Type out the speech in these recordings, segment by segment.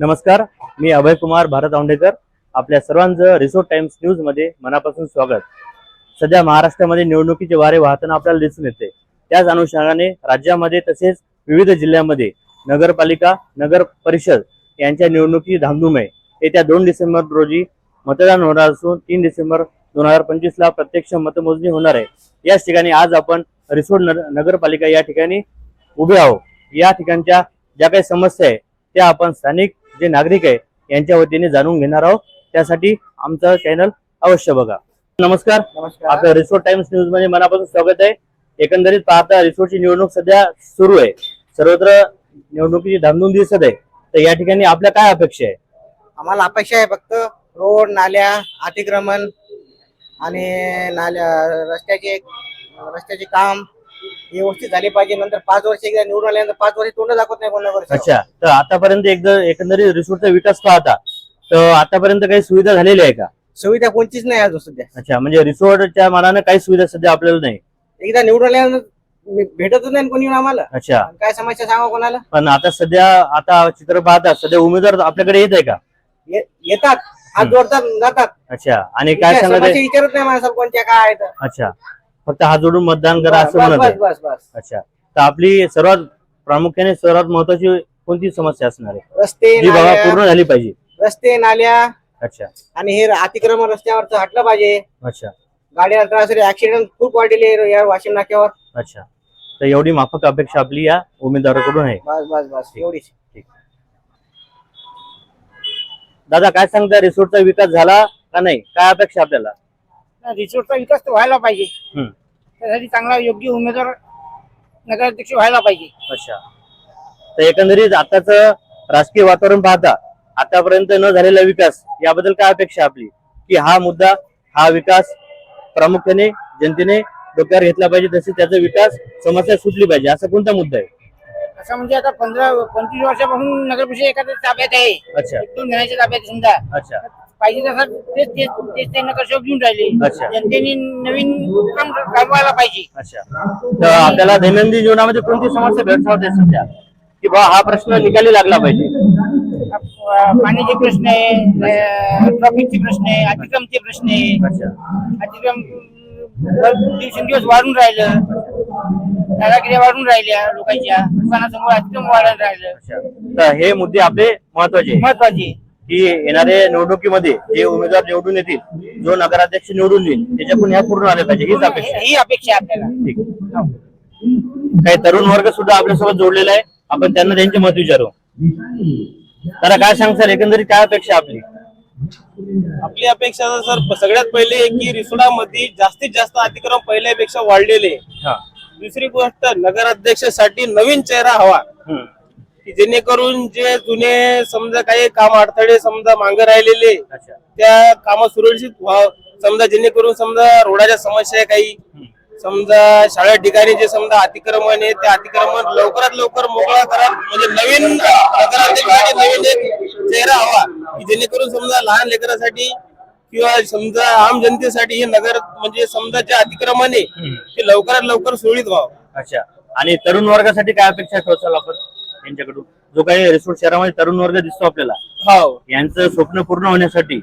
नमस्कार मी अभय कुमार भारत औंडेकर आपल्या सर्वांचं रिसोर्ट टाइम्स न्यूजमध्ये मनापासून स्वागत. सध्या महाराष्ट्रामध्ये निवडणुकीचे वारे वाहताना आपल्याला दिसून येते. त्याच अनुषंगाने राज्यामध्ये तसेच विविध जिल्ह्यामध्ये नगरपालिका नगर परिषद यांच्या निवडणुकीची धामधूम आहे. येत्या दोन डिसेंबर रोजी मतदान होणार असून तीन डिसेंबर दोन हजार पंचवीस ला प्रत्यक्ष मतमोजणी होणार आहे. याच ठिकाणी आज आपण रिसोड नगर- नगरपालिका या ठिकाणी उभे आहोत. या ठिकाणच्या ज्या काही समस्या आहे त्या आपण स्थानिक जे नागरिक आहे यांच्या वतीने जाणून घेणार आहोत. त्यासाठी आमचं चॅनल अवश्य बघा. नमस्कार. नमस्कार. आपलं रिसोर्ट टाइम्स न्यूजमध्ये मनापासून स्वागत आहे. एकंदरीत पाहता रिसोर्टची निवडणूक सध्या सुरू आहे. सर्वत्र निवडणुकीची धामधूम दिसत आहे. तर या ठिकाणी आपल्या काय अपेक्षा आहे? आम्हाला अपेक्षा आहे फक्त रोड नाल्या अतिक्रमण आणि नाल्या रस्त्याचे रस्त्याचे काम व्यवस्थित झाले पाहिजे. नंतर पाच वर्ष एकदा निवडून आल्यानंतर पाच वर्ष तोंड दाखवत नाही कोणा वर्ष. अच्छा. तर आतापर्यंत एकदा एकंदरीत रिसोर्टचा विकास पाहता तर आतापर्यंत काही सुविधा झालेली आहे का? सुविधा कोणतीच नाही अजून सध्या. अच्छा म्हणजे रिसोर्टच्या मानाने काही सुविधा सध्या आपल्याला नाही. एकदा निवडून आल्यानंतर मी- भेटतच नाही कोणी येऊन आम्हाला. अच्छा. काय समस्या सांगा कोणाला? पण आता सध्या आता चित्र पाहता सध्या उमेदवार आपल्याकडे येत आहे का? ये- येतात. हात. जोडतात जातात. अच्छा. आणि काय सांगत समस्या आहे विचारत नाही माणसाला कोणत्या काय आहेत. अच्छा. फक्त हात जोडून मतदान करा बस असं म्हणत बस आहे. बस बस अच्छा. तर आपली सर्वात प्रामुख्याने सर्वात महत्वाची कोणती समस्या असणार आहे? रस्ते जी बाबा नाल्या. पूर्ण झाली पाहिजे. रस्ते नाल्या. अच्छा. आणि हे अतिक्रमण रस्त्यावरचं हटलं पाहिजे. अच्छा. गाड्या त्रास ऍक्सिडेंट खूप वाढलेले या वाशिम नाक्यावर. अच्छा. तर एवढी माफक अपेक्षा आपली या उमेदवाराकडून आहे. बस बस बस. एवढीच. दादा काय सांगता? रिसोर्टचा विकास झाला का नाही? काय अपेक्षा आपल्याला? रिसोर्टचा विकास तर व्हायला पाहिजे. हम्म. त्यासाठी चांगला योग्य उमेदवार नगराध्यक्ष व्हायला पाहिजे. अच्छा. तर एकंदरीत आताच राजकीय वातावरण पाहता आतापर्यंत न झालेला विकास याबद्दल काय अपेक्षा आहे आपली? की हा मुद्दा हा विकास प्रामुख्याने जनतेने डोक्यावर घेतला पाहिजे तसे त्याचा विकास समस्या सुटली पाहिजे असा कोणता मुद्दा आहे? असं म्हणजे आता पंधरा पंचवीस वर्षापासून नगर परिषद एखाद्या ताब्यात आहे. अच्छा. एक दोन जणांच्या ताब्यात आहे समजा. अच्छा. पाहिजे तसं तेच तेच तेच ते नगरसेवक घेऊन राहिले. अच्छा. जनतेने नवीन काम राबवायला पाहिजे. अच्छा. तर आपल्याला दैनंदिन जीवनामध्ये कोणती समस्या भेडसावते सध्या? की बा हा प्रश्न निकाली लागला पाहिजे? पाण्याचे प्रश्न आहे ट्रॉफिकचे प्रश्न आहे अतिक्रमचे प्रश्न आहे. अच्छा. अतिक्रम दिवसेंदिवस वाढून राहिलं. दादागिऱ्या वाढून राहिल्या लोकांच्या. दुकानासमोर अतिक्रम वाढत राहिलं. अच्छा. तर हे मुद्दे आपले महत्त्वाचे. महत्त्वाचे की येणाऱ्या निवडणुकीमध्ये जे उमेदवार निवडून येतील जो नगराध्यक्ष निवडून येईल त्याच्याकडून ह्या पूर्ण आल्या पाहिजे हीच अपेक्षा आहे. ही अपेक्षा आहे आपल्याला ठीक आहे. काही तरुण वर्ग सुद्धा आपल्यासोबत जोडलेला आहे आपण त्यांना त्यांचे मत विचारू तर काय सांगसाल एकंदरीत काय अपेक्षा आपली आपली अपेक्षा तर सर सगळ्यात पहिले की रिसोडामध्ये जास्तीत जास्त अतिक्रम पहिल्यापेक्षा वाढलेले हा दुसरी गोष्ट नगराध्यक्षासाठी नवीन चेहरा हवा हम्म. की जेणेकरून जे जुने समजा काही काम अडथळे समजा मागे राहिलेले त्या काम सुरक्षित व्हावं समजा जेणेकरून समजा रोडाच्या समस्या आहे काही समजा शाळा ठिकाणी जे समजा अतिक्रमण आहे ते अतिक्रमण लवकरात लवकर मोकळा करा. म्हणजे नवीन नवीन एक चेहरा हवा की जेणेकरून समजा लहान लेकरासाठी किंवा समजा आम जनतेसाठी हे नगर म्हणजे समजा जे अतिक्रमण आहे ते लवकरात लवकर सुरळीत व्हावं. अच्छा. आणि तरुण वर्गासाठी काय अपेक्षा ठेवसाल आपण? यांच्याकडून. जो काही रिसोर्ट शहरामध्ये तरुण वर्ग दिसतो आपल्याला हो. यांचं स्वप्न पूर्ण होण्यासाठी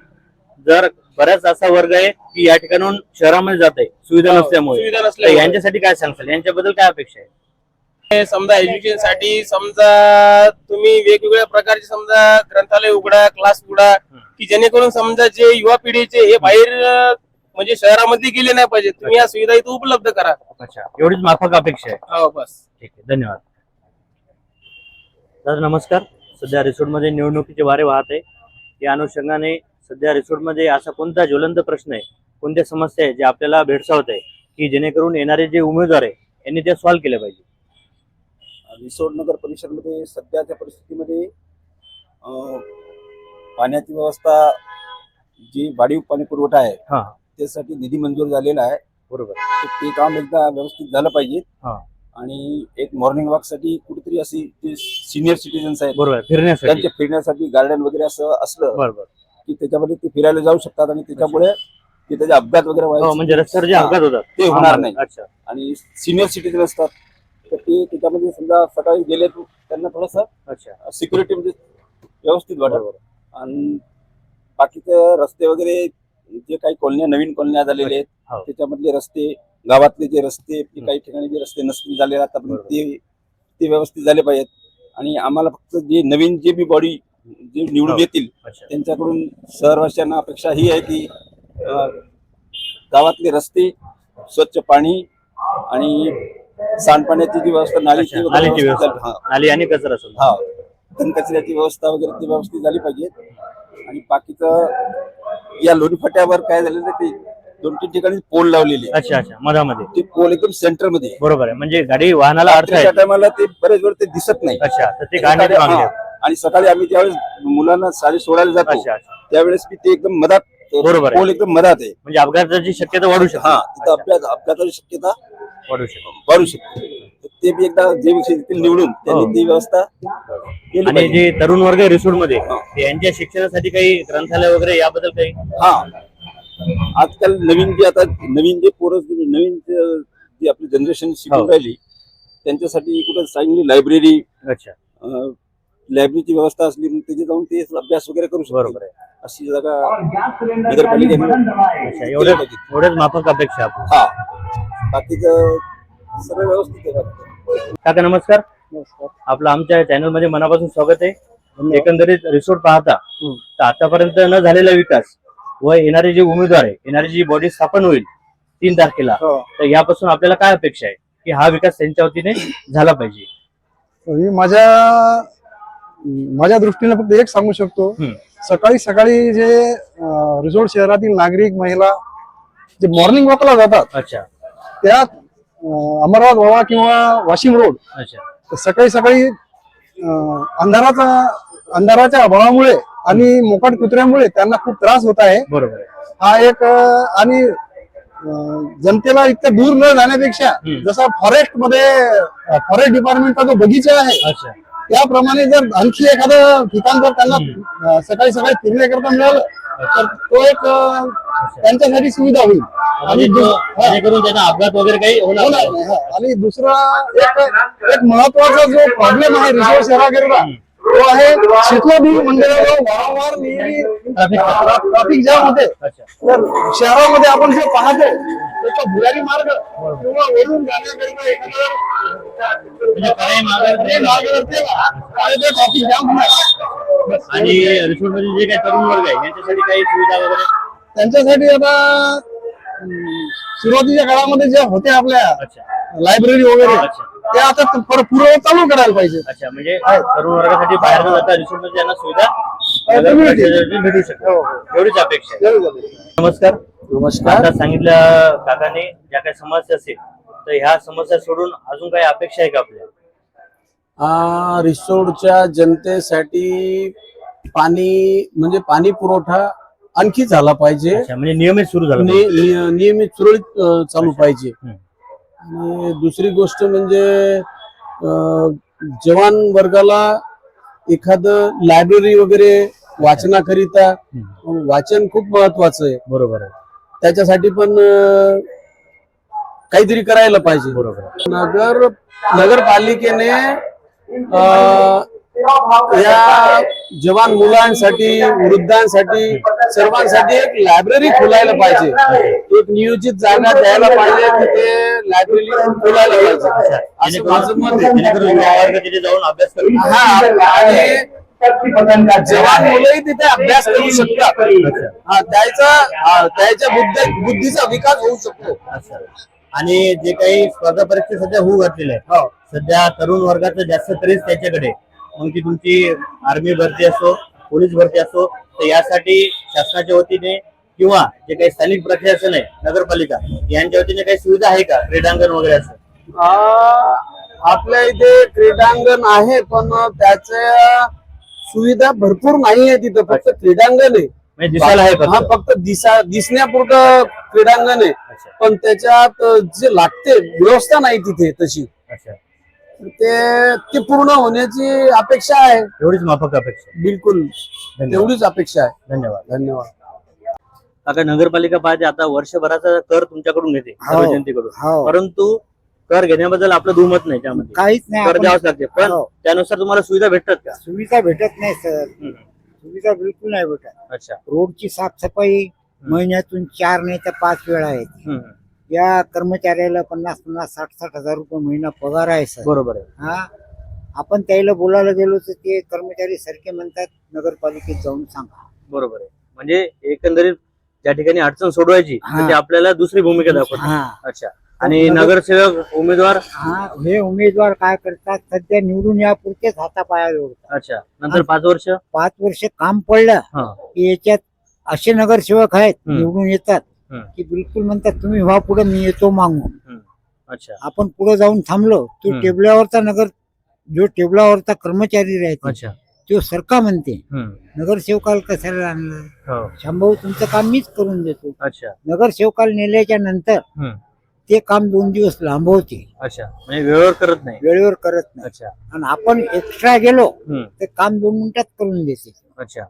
जर बऱ्याच असा वर्ग आहे की या ठिकाणून शहरामध्ये जात आहे सुविधा हो, नसल्यामुळे. सुविधा तर नसल्यामुळे. यांच्यासाठी काय सांगसाल यांच्याबद्दल काय अपेक्षा आहे? हे समजा एज्युकेशनसाठी समजा तुम्ही वेगवेगळ्या प्रकारचे समजा ग्रंथालय उघडा क्लास उघडा की जेणेकरून समजा जे युवा पिढीचे हे बाहेर अं, म्हणजे शहरामध्ये गेले नाही पाहिजे तुम्ही या सुविधा इथं उपलब्ध करा. अच्छा. एवढीच माफक अपेक्षा आहे. हो बस. ठीक आहे. धन्यवाद. दादा नमस्कार. सध्या रिसोर्टमध्ये निवडणुकीचे वारे वाहत आहे. या अनुषंगाने सध्या रिसोर्टमध्ये असा कोणता ज्वलंत प्रश्न आहे कोणत्या समस्या आहे जे आपल्याला भेडसावत आहे की जेणेकरून येणारे जे उमेदवार आहे यांनी त्या सॉल्व्ह केल्या पाहिजे? रिसोड नगर परिषदमध्ये सध्याच्या परिस्थितीमध्ये पाण्याची व्यवस्था जी वाढीव पाणी पुरवठा आहे हा. त्यासाठी निधी मंजूर झालेला आहे. बरोबर. ते काम एकदा व्यवस्थित झालं पाहिजे. आणि एक मॉर्निंग वॉकसाठी कुठेतरी अशी जे सिनियर सिटीजन्स आहेत बरोबर फिरण्यासाठी. त्यांच्या फिरण्यासाठी गार्डन वगैरे असं असलं बरोबर की त्याच्यामध्ये ते फिरायला जाऊ शकतात आणि त्याच्यामुळे ते त्याचे अपघात वगैरे हो व्हायचे. म्हणजे रस्त्यावर जे हा, अपघात होतात. ते होणार नाही. अच्छा. आणि सिनियर सिटीजन असतात तर ते त्याच्यामध्ये समजा सकाळी गेले तर त्यांना थोडंसं अच्छा. सिक्युरिटी म्हणजे व्यवस्थित वाटत. आणि बाकीचे रस्ते वगैरे जे काही कॉलन्या नवीन कॉलन्या झालेले आहेत हो. त्याच्यामधले रस्ते गावातले जे रस्ते. काही ठिकाणी जे रस्ते नसतील झाले आतापर्यंत. ते ते व्यवस्थित झाले पाहिजेत. आणि आम्हाला फक्त जे नवीन जे बी बॉडी जे निवडून हो. येतील त्यांच्याकडून शहरवासियांना अपेक्षा ही आहे की गावातले रस्ते स्वच्छ पाणी आणि सांडपाण्याची जी व्यवस्था नालीची नाली आणि कचरा हा. घनकचऱ्याची व्यवस्था वगैरे ती व्यवस्थित झाली पाहिजे आणि बाकीचं या लोणी फाट्यावर काय झालेलं ते दोन तीन ठिकाणी पोल लावलेले. अच्छा अच्छा मधामध्ये ते पोल एकदम सेंटरमध्ये. बरोबर आहे म्हणजे गाडी वाहनाला अर्थ आहे टायमाला ते बरेच वेळ ते दिसत नाही अच्छा तर ते सकाळी- हा. आहे. आणि सकाळी आम्ही ज्यावेळेस मुलांना शाळेत सोडायला जातो अच्छा अच्छा त्यावेळेस मी ते एकदम मधात बरोबर आहे. पोल एकदम मधात आहे म्हणजे अपघाताची शक्यता वाढू शकते हा तिथं अपघात अपघाताची शक्यता वाढू शकते वाढू शकते तर ते बी एकदा जे विषय निवडून त्यांनी हो. ती व्यवस्था केली आणि पाहिजे. जे तरुण वर्ग रिसोडमध्ये हा. यांच्या शिक्षणासाठी काही ग्रंथालय वगैरे याबद्दल काही हा आजकाल नवीन जे आता नवीन जे पोरं जे नवीन जे- आपली जनरेशन हो. शिकून राहिली त्यांच्यासाठी कुठं चांगली लायब्ररी अच्छा. लायब्ररीची व्यवस्था असली मग तिथे जाऊन ते अभ्यास वगैरे करू शकतो बरोबर आहे. अशी जागा नगरपालिकेने अच्छा एवढ्याच माफक अपेक्षा हा. बाकीचं सगळं व्यवस्थित आहे. काका नमस्कार. आपलं आमच्या चॅनलमध्ये मनापासून स्वागत आहे. एकंदरीत रिसोर्ट पाहता तर आतापर्यंत न झालेला विकास व येणारे जे उमेदवार आहे येणारी जी बॉडी स्थापन होईल तीन तारखेला तर यापासून आपल्याला काय अपेक्षा आहे? की हा विकास त्यांच्या वतीने झाला पाहिजे. मी माझ्या माझ्या दृष्टीने फक्त एक सांगू शकतो. सकाळी सकाळी जे रिसोर्ट शहरातील नागरिक महिला जे मॉर्निंग वॉकला जातात अच्छा. त्या अं, अमरनाथ बाबा किंवा वाशिम रोड अच्छा. तर सकाळी सकाळी अंधाराचा अंधाराच्या अभावामुळे आणि मोकाट कुत्र्यामुळे त्यांना खूप त्रास होत आहे. बरोबर हा एक आणि जनतेला इतक्या दूर न जाण्यापेक्षा. जसा फॉरेस्टमध्ये फॉरेस्ट डिपार्टमेंटचा जो बगीचा आहे त्याप्रमाणे जर आणखी एखादं ठिकाण जर त्यांना सकाळी सकाळी फिरण्याकरता मिळालं तर तो एक त्यांच्यासाठी सुविधा होईल. आणि त्यांना अपघात वगैरे काही होणार नाही. आणि दुसरा एक एक महत्त्वाचा जो प्रॉब्लेम आहे रिसोर्स शहराकरिता तो आहे वारंवार नेहमी ट्रॅफिक जाम होते। अच्छा। तर शहरामध्ये आपण जे पाहतो त्याचा भुयारी मार्ग किंवा वरून जाण्याकरिता ट्रॅफिक जाम होणार आणि रिसोर्टमध्ये जे काही तरुण वर्ग आहे यांच्यासाठी काही सुविधा वगैरे? त्यांच्यासाठी आता सुरुवातीच्या काळामध्ये ज्या होत्या आपल्या अच्छा. लायब्ररी वगैरे. ते आता पर- पूर्व चालू करायला पाहिजे. अच्छा म्हणजे तरुण वर्गासाठी बाहेर न जाता रिसोर्ट सुविधा भेटू शकते. एवढीच अपेक्षा आहे. नमस्कार. नमस्कार. आता सांगितलं काकाने ज्या काही समस्या असेल तर ह्या समस्या सोडून अजून काही अपेक्षा आहे का आपल्या? आ, रिसोडच्या जनतेसाठी पाणी म्हणजे पाणी पुरवठा आणखी झाला पाहिजे. अच्छा म्हणजे नियमित सुरू झालं नि- नि- नियमित सुरळीत अ, चालू पाहिजे. हम्म. आणि दुसरी गोष्ट म्हणजे जवान वर्गाला एखादं लायब्ररी वगैरे वाचनाकरिता. वाचन खूप महत्वाचं आहे बरोबर आहे त्याच्यासाठी पण काहीतरी करायला पाहिजे बरोबर. नगर नगरपालिकेने या जवान मुलांसाठी वृद्धांसाठी सर्वांसाठी एक लायब्ररी खोलायला पाहिजे. एक नियोजित जागा द्यायला पाहिजे तिथे लायब्ररी खोलायला पाहिजे. असं माझं मत आहे. जाऊन अभ्यास करू हा आणि जवान मुलंही तिथे अभ्यास करू शकतात. हा त्याचा हा, त्याच्या बुद्ध बुद्धीचा विकास होऊ शकतो. अच्छा. आणि जे काही स्पर्धा परीक्षा सध्या होऊ घातलेल्या हो. आहे सध्या तरुण वर्गाचं जास्त क्रेज त्याच्याकडे. मग ती तुमची आर्मी भरती असो पोलीस भरती असो तर यासाठी शासनाच्या वतीने किंवा जे काही स्थानिक प्रशासन आहे नगरपालिका यांच्या वतीने काही सुविधा आहे का? क्रीडांगण वगैरे असं? आपल्या इथे क्रीडांगण आहे पण त्याच्या सुविधा भरपूर नाही आहे तिथं फक्त क्रीडांगण आहे. म्हणजे दिसायला आहे हा फक्त दिसा दिसण्यापुरतं क्रीडांगण आहे. पण त्याच्यात जे लागते व्यवस्था नाही तिथे तशी. अच्छा. ते ते पूर्ण होण्याची अपेक्षा आहे. एवढीच माफक अपेक्षा. बिलकुल. धन्यवाद. तेवढीच अपेक्षा आहे. धन्यवाद. धन्यवाद. आता नगरपालिका पाहिजे आता वर्षभराचा कर तुमच्याकडून घेते सर्व हो. जनतेकडून. हो. परंतु कर घेण्याबद्दल आपलं दुमत नाही त्यामध्ये. काहीच नाही कर आपण- द्यावंच लागते. पण हो. त्यानुसार तुम्हाला सुविधा भेटतात का? सुविधा भेटत नाही सर. हम्म. सुविधा बिलकुल नाही भेटत. अच्छा. रोडची साफसफाई महिन्यातून चार नाही तर पाच वेळा आहे हम्म. या कर्मचाऱ्याला पन्नास पन्नास साठ साठ हजार रुपये महिना पगार आहे सर. बरोबर आहे. हा? आपण त्याला बोलायला गेलो तर ते कर्मचारी सारखे म्हणतात नगरपालिकेत जाऊन सांगा. बरोबर आहे. म्हणजे एकंदरीत ज्या ठिकाणी अडचण सोडवायची तर. ते आपल्याला दुसरी भूमिका दाखवतात हा अच्छा. आणि नगरसेवक उमेदवार? हा हे उमेदवार काय करतात सध्या निवडून यापुरतेच हातापाया जोडतात अच्छा. नंतर पाच वर्ष? पाच वर्ष काम पडलं हा. की याच्यात असे नगरसेवक आहेत हम्म. निवडून येतात. की बिलकुल म्हणतात तुम्ही व्हा पुढे मी येतो मागून. अच्छा. आपण पुढे जाऊन थांबलो तो. टेबलावरचा नगर जो टेबलावरचा कर्मचारी राहते तो सरका म्हणते. नगरसेवकाला कशाला आणलं? हो. शंभाऊ तुमचं काम मीच करून देतो. अच्छा. नगरसेवकाला नेल्याच्या नंतर. ते काम दोन दिवस लांबवते. अच्छा. म्हणजे वेळेवर करत नाही. वेळेवर करत नाही. अच्छा. आणि आपण एक्स्ट्रा गेलो. ते काम दोन मिनिटात करून देते. अच्छा.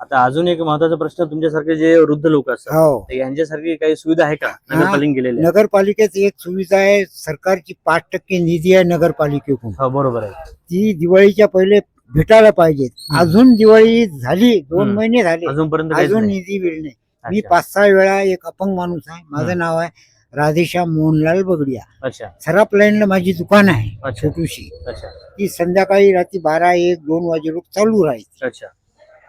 आता अजून एक महत्त्वाचा प्रश्न तुमच्यासारखे जे वृद्ध लोक असतात हो. तर यांच्यासारखी काही सुविधा आहे का? नगरपालिका गेलेल्या नगरपालिकेत एक सुविधा आहे सरकारची पाच टक्के निधी आहे नगरपालिकेकडून. हो बरोबर आहे. ती दिवाळीच्या पहिले भेटायला पाहिजे अजून दिवाळी झाली दोन हम्म. महिने झाले. अजूनपर्यंत काहीच अजून नाही. निधी मिळणे मी अच्छा. पाच सहा वेळा एक अपंग माणूस आहे. माझं नाव आहे राधेश्याम मोहनलाल बगडिया. अच्छा. सराफ लाईनला माझी दुकान आहे अच्छा. छोटीशी. अच्छा. ती संध्याकाळी रात्री बारा एक दोन वाजे लोक चालू राहील. अच्छा.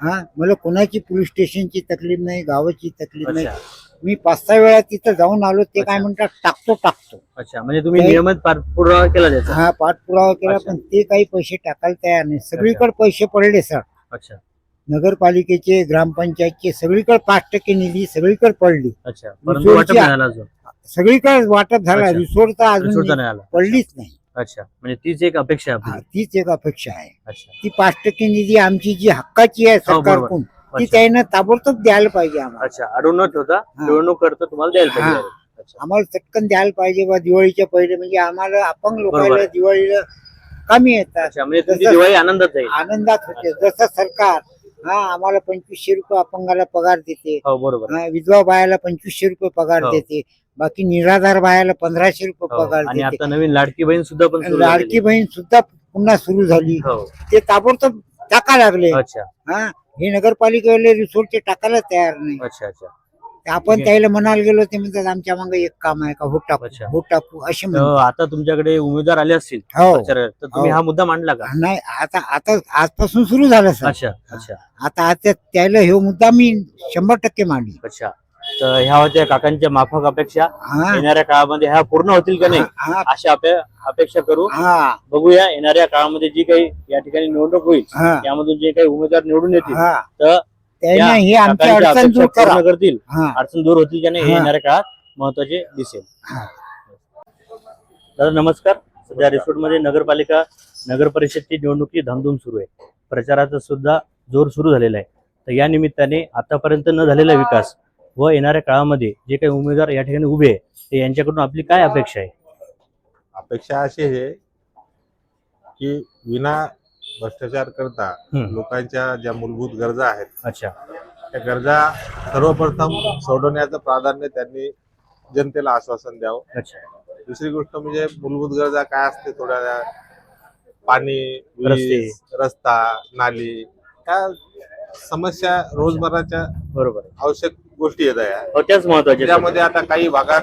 हा मला कोणाची पोलीस स्टेशनची तकलीफ नाही गावाची तकलीफ नाही. अच्छा. मी पाच सहा वेळा तिथं जाऊन आलो ते काय अच्छा. म्हणतात टाकतो टाकतो. अच्छा म्हणजे तुम्ही नियमित पाठपुरावा केला त्याचा? हा पाठपुरावा केला अच्छा. पण ते काही पैसे टाकायला तयार नाही. सगळीकडे पैसे पडले सर. अच्छा. नगरपालिकेचे ग्रामपंचायतचे सगळीकडे पाच टक्के निधी सगळीकडे पडली. अच्छा परंतु वाटप नाही झालं अजून. सगळीकडे वाटप झाला अच्छा. रिसोर्ट तर अजून नाही आला. पडलीच नाही. अच्छा म्हणजे तीच एक अपेक्षा आहे हा, आपली तीच एक अपेक्षा आहे अच्छा ती पाच टक्के निधी आमची जी हक्काची आहे हो, बरोबर. सरकारकडून ती अच्छा. त्यानं ताबडतोब द्यायला पाहिजे आम्हाला अच्छा अडवून न ठेवता. निवडणूक करता तुम्हाला द्यायला पाहिजे. अच्छा आम्हाला चटकन द्यायला पाहिजे बा दिवाळीच्या पहिले म्हणजे आम्हाला अपंग बरोबर लोकांना. दिवाळीला कमी येतात अच्छा म्हणजे तुमची जसं- दिवाळी आनंदात जाईल आनंदात होते जसं सरकार हा आम्हाला पंचवीसशे रुपये अपंगाला पगार देते. हो बरोबर. हा, विधवा बायाला पंचवीसशे रुपये पगार हो. देते. बाकी निराधार बायाला पंधराशे रुपये हो. पगार आणि देते. आता नवीन लाडकी बहीण सुद्धा पण सुरू लाडकी झालेली बहीण सुद्धा पुन्हा सुरू झाली. आहे. हो. ते ताबडतोब टाका लागले. अच्छा. हा हे नगरपालिकेवाले रिसोर्टचे टाकायला तयार नाही. अच्छा अच्छा. आपण. त्याला म्हणायला गेलो ते म्हणतात आमच्या मागे एक काम आहे का? होट टाकू. होट टाकू म्हणतात. आता तुमच्याकडे उमेदवार आले असतील हो. प्रचारात. तर तुम्ही हो. हा मुद्दा मांडला का? नाही आता आता आजपासून सुरू झालं सर. अच्छा अच्छा. आता आता त्याला हे मुद्दा मी शंभर टक्के मांडली अच्छा. तर ह्या होत्या काकांच्या माफक अपेक्षा. हा. येणाऱ्या काळामध्ये ह्या पूर्ण होतील का नाही हा अशा अपे- अपेक्षा करू. हा. बघूया येणाऱ्या काळामध्ये जी काही या ठिकाणी निवडणूक होईल हा. त्यामधून जे काही उमेदवार निवडून येतील हा. तर त्याने ही आमची अडचण दूर करा. करतील हा. अडचण दूर होतील का नाही हे हा. येणाऱ्या काळात महत्त्वाचे दिसेल. हा. दादा नमस्कार. सध्या रिसोर्टमध्ये नगरपालिका नगर परिषदची निवडणुकी धामधूम सुरू आहे. प्रचाराचा सुद्धा जोर सुरू झालेला आहे. तर या निमित्ताने आतापर्यंत न झालेला विकास व येणाऱ्या काळामध्ये जे काही उमेदवार या ठिकाणी उभे आहे ते यांच्याकडून आपली काय अपेक्षा आहे? अपेक्षा अशी आहे की विना भ्रष्टाचार करता. लोकांच्या ज्या मूलभूत गरजा आहेत अच्छा त्या गरजा सर्वप्रथम सोडवण्याचं प्राधान्य त्यांनी जनतेला आश्वासन द्यावं अच्छा दुसरी गोष्ट म्हणजे मूलभूत गरजा काय असते थोड्या पाणी रस्ते. वीज रस्ता नाली त्या समस्या रोजमर्राच्या बरोबर आहे. आवश्यक गोष्टी आहेत या हो त्याच महत्त्वाच्या त्यामध्ये आता काही भागात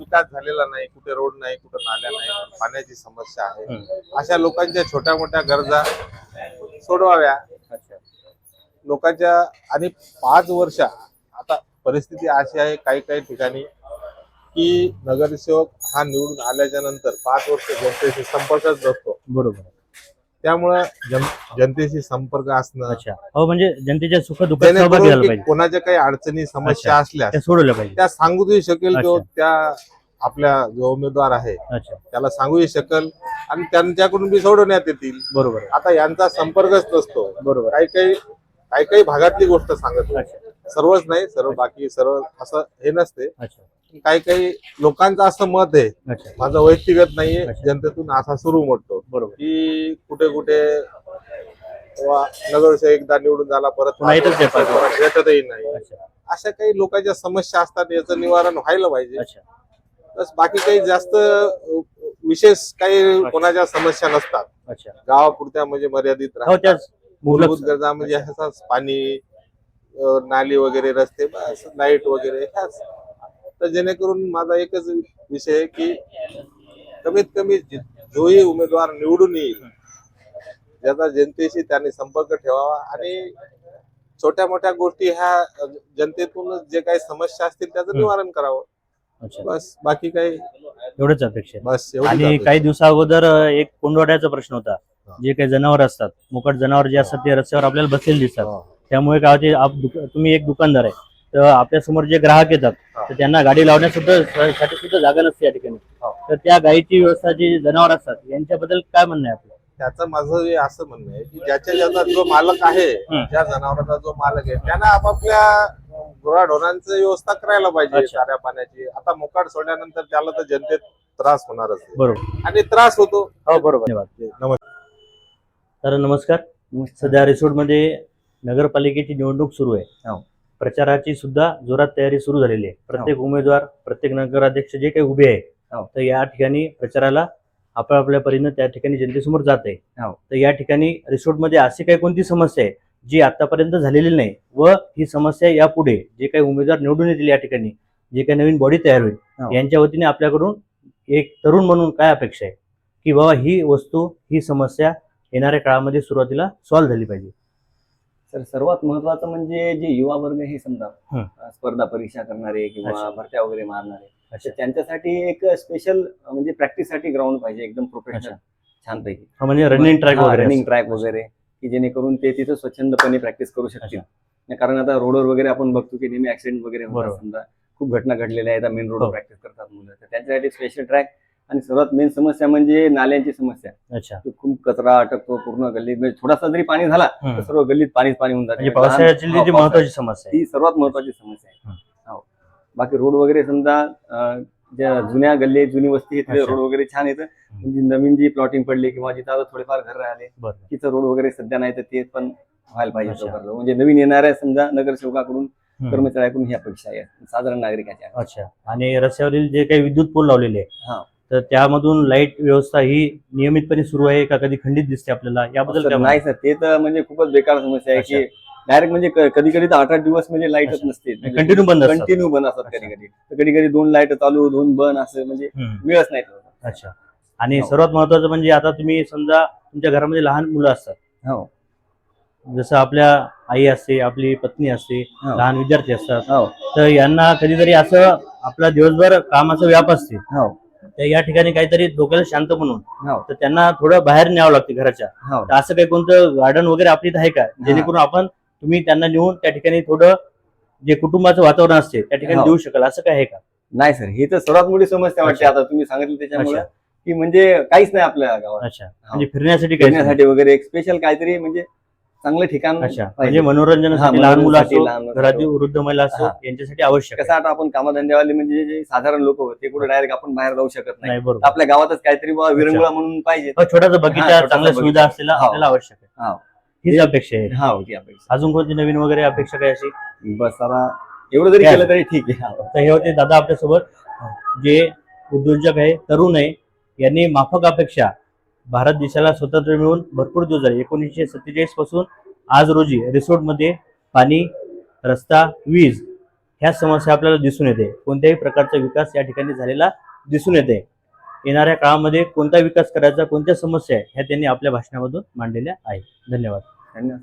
विकास झालेला नाही कुठे रोड नाही कुठे नाल्या नाही पाण्याची समस्या आहे. अशा लोकांच्या छोट्या मोठ्या गरजा सोडवाव्या. अच्छा. लोकांच्या आणि पाच वर्ष आता परिस्थिती अशी आहे काही काही ठिकाणी की नगरसेवक हा निवडून आल्याच्यानंतर पाच वर्ष जनतेशी संपर्कच नसतो बरोबर. त्यामुळं जन जनतेशी संपर्क असणं अच्छा. हो म्हणजे जनतेच्या सुख दुःखात सहभागी जेणेकरून झाला की पाहिजे. कोणाच्या काही अडचणी समस्या असल्या त्या सोडवल्या पाहिजे. त्या सांगूही शकेल अच्छा. त्या आपल्या जो उमेदवार आहे. अच्छा. त्याला सांगूही शकेल आणि त्यांच्याकडून बी सोडवण्यात येतील. बरोबर. आहे. आता यांचा संपर्कच नसतो. बरोबर. काही काही काही काही भागातली गोष्ट सांगत. अच्छा. सर्वच नाही सर्व बाकी सर्व असं हे नसते. अच्छा. काही काही लोकांचं असं मत आहे. माझं व्यक्तिगत नाहीये. जनतेतून असा सुरू म्हणतो बरोबर. की कुठे कुठे नगरसेवक एकदा निवडून झाला परत येतच नाही. अशा काही लोकांच्या समस्या असतात याचं निवारण व्हायला पाहिजे. बस बाकी काही जास्त विशेष काही कोणाच्या समस्या नसतात. गावापुरत्या म्हणजे मर्यादित हो राहतात. मूलभूत गरजा म्हणजे ह्याचाच पाणी नाली वगैरे रस्ते बस लाइट वगैरे ह्याच. तर जेणेकरून माझा एकच विषय आहे की कमीत कमी जे- जोही उमेदवार निवडून येईल ज्याचा जनतेशी त्यांनी संपर्क ठेवावा आणि छोट्या मोठ्या गोष्टी ह्या जनतेतूनच जे काही समस्या असतील त्याचं. निवारण करावं बस बाकी काही एवढंच अपेक्षा. बस आणि. काही दिवसा अगोदर एक कोंडवाड्याचा प्रश्न होता. जे काही जनावर असतात मुकट जनावर जे असतात ते रस्त्यावर आपल्याला बसलेले दिसतात. त्यामुळे काय होते तुम्ही एक दुकानदार आहे तर आपल्यासमोर जे ग्राहक येतात हा. तर त्यांना गाडी लावण्यासुद्धा साठी सुद्धा जागा नसते या ठिकाणी. हा. तर त्या गायीची व्यवस्था जी जनावर असतात यांच्याबद्दल काय म्हणणं आहे आपलं? त्याचं माझं हे असं म्हणणं आहे की ज्याच्या ज्याचा जो मालक आहे. ज्या जनावरांचा जो मालक आहे त्यांना आपापल्या गुराढोरांची व्यवस्था करायला पाहिजे. चाऱ्या पाण्याची. आता मोकाट सोडल्यानंतर त्याला तर जनतेत त्रास होणारच आहे. बरोबर. आणि त्रास होतो. हो बरोबर. धन्यवाद. नमस्कार. तर नमस्कार. सध्या रिसोर्टमध्ये नगरपालिकेची निवडणूक सुरू आहे. प्रचाराची सुद्धा जोरात तयारी सुरू झालेली आहे. प्रत्येक उमेदवार प्रत्येक नगराध्यक्ष जे काही उभे आहे तर या ठिकाणी प्रचाराला आपल्या आपल्या परीनं त्या ठिकाणी जनतेसमोर जात आहे. तर या ठिकाणी रिसोर्टमध्ये अशी काही कोणती समस्या आहे जी आतापर्यंत झालेली नाही व ही समस्या यापुढे जे काही उमेदवार निवडून येतील या ठिकाणी जे काही नवीन बॉडी तयार होईल यांच्या वतीने आपल्याकडून एक तरुण म्हणून काय अपेक्षा आहे? की बाबा ही वस्तू ही समस्या येणाऱ्या काळामध्ये सुरुवातीला सॉल्व्ह झाली पाहिजे. तर सर्वात महत्वाचं म्हणजे जे युवा वर्ग हे समजा स्पर्धा परीक्षा करणारे किंवा. भरत्या वगैरे मारणारे त्यांच्यासाठी एक स्पेशल म्हणजे प्रॅक्टिससाठी ग्राउंड पाहिजे एकदम प्रोफेशनल छानपैकी. म्हणजे रनिंग ट्रॅक रनिंग. ट्रॅक वगैरे की जेणेकरून ते तिथं स्वच्छंदपणे प्रॅक्टिस करू शकतील. कारण आता रोडवर वगैरे आपण बघतो की नेहमी ऍक्सिडेंट वगैरे होतात. समजा. खूप घटना घडलेल्या आहेत मेन रोडवर. प्रॅक्टिस करतात मुलं. तर त्यांच्यासाठी स्पेशल ट्रॅक आणि सर्वात मेन समस्या म्हणजे नाल्यांची समस्या अच्छा तो खूप कचरा अटकतो पूर्ण गल्लीत म्हणजे थोडासा जरी पाणी झाला तर. सर्व गल्लीत पाणीच पाणी होऊन जाते म्हणजे पावसाळ्याची हो, जी पावसाळ्यात. महत्वाची समस्या आहे ती सर्वात महत्वाची समस्या आहे हो बाकी रोड वगैरे समजा अं, ज्या जुन्या गल्ली जुनी वस्ती आहे तिथे अच्छा. रोड वगैरे छान येतं म्हणजे नवीन जी प्लॉटिंग पडली किंवा जिथं आता थोडेफार घर राहिले बरं तिथं रोड वगैरे सध्या नाही तर ते पण व्हायला पाहिजे अच्छा. लवकरात लवकर. म्हणजे नवीन येणाऱ्या समजा नगरसेवकाकडून हम्म. कर्मचाऱ्याकडून ही अपेक्षा आहे साधारण नागरिकाच्या अच्छा आणि रस्त्यावरील जे काही विद्युत पोल लावलेले हा. आहे तर त्यामधून लाइट व्यवस्था ही नियमितपणे सुरू आहे का कधी खंडित दिसते आपल्याला? याबद्दल काय नाही सर ते तर म्हणजे खूपच बेकार समस्या आहे की डायरेक्ट म्हणजे कधी कधी तर आठ आठ दिवस म्हणजे लाईटच. नसते. कंटिन्यू बंद कंटिन्यू बंद असतात. कधी कधी तर कधी कधी दोन लाइट चालू दोन बंद असं म्हणजे. वेळच नाही. अच्छा. आणि हो. सर्वात महत्वाचं म्हणजे आता तुम्ही समजा तुमच्या घरामध्ये लहान मुलं असतात. हो. जसं आपल्या आई असते आपली पत्नी असते हो. लहान विद्यार्थी असतात. हो. तर यांना कधीतरी असं आपला दिवसभर कामाचा व्याप असते. या ठिकाणी काहीतरी डोक्याला शांत म्हणून हो. तर त्यांना थोडं बाहेर न्यावं लागते घराच्या. हो. तर असं काही कोणतं गार्डन वगैरे आपली इथं आहे का? जेणेकरून आपण तुम्ही त्यांना नेऊन त्या ठिकाणी थोडं जे कुटुंबाचं वातावरण असते त्या ठिकाणी हो. देऊ शकाल. असं काय आहे का? नाही सर ही तर सर्वात मोठी समस्या वाटते अच्छा. आता. तुम्ही सांगितलं त्याच्यामुळे अच्छा. की म्हणजे काहीच नाही आपल्या गावात. अच्छा. म्हणजे फिरण्यासाठी काही फिरण्यासाठी वगैरे एक स्पेशल काहीतरी म्हणजे चांगलं ठिकाण अच्छा म्हणजे. मनोरंजनासाठी हा, लहान मुलं असो घरातील. वृद्ध महिला असो. यांच्यासाठी आवश्यक कसं आता आपण कामधंद्यावाले म्हणजे जे साधारण लोक ते कुठे डायरेक्ट आपण बाहेर जाऊ शकत. नाही बरोबर आपल्या गावातच काहीतरी विरंगुळा म्हणून पाहिजे छोटासा बगीचा चांगल्या. सुविधा असलेला हो. आपल्याला आवश्यक आहे हा हीच अपेक्षा आहे हा होती अपेक्षा अजून कोणती नवीन वगैरे अपेक्षा काय अशी बस आता एवढं जरी? केलं तरी ठीक आहे. तर हे होते दादा आपल्यासोबत जे उद्योजक आहे तरुण आहे यांनी माफक अपेक्षा भारत देशाला स्वतंत्र मिळून भरपूर दिवस झाले. एकोणीसशे सत्तेचाळीसपासून आज रोजी रिसोर्टमध्ये पाणी रस्ता वीज ह्या समस्या आपल्याला दिसून येते. कोणत्याही प्रकारचा विकास या ठिकाणी झालेला दिसून येते. येणाऱ्या काळामध्ये कोणता विकास करायचा कोणत्या समस्या आहे ह्या त्यांनी आपल्या भाषणामधून मांडलेल्या आहेत. धन्यवाद. धन्यवाद.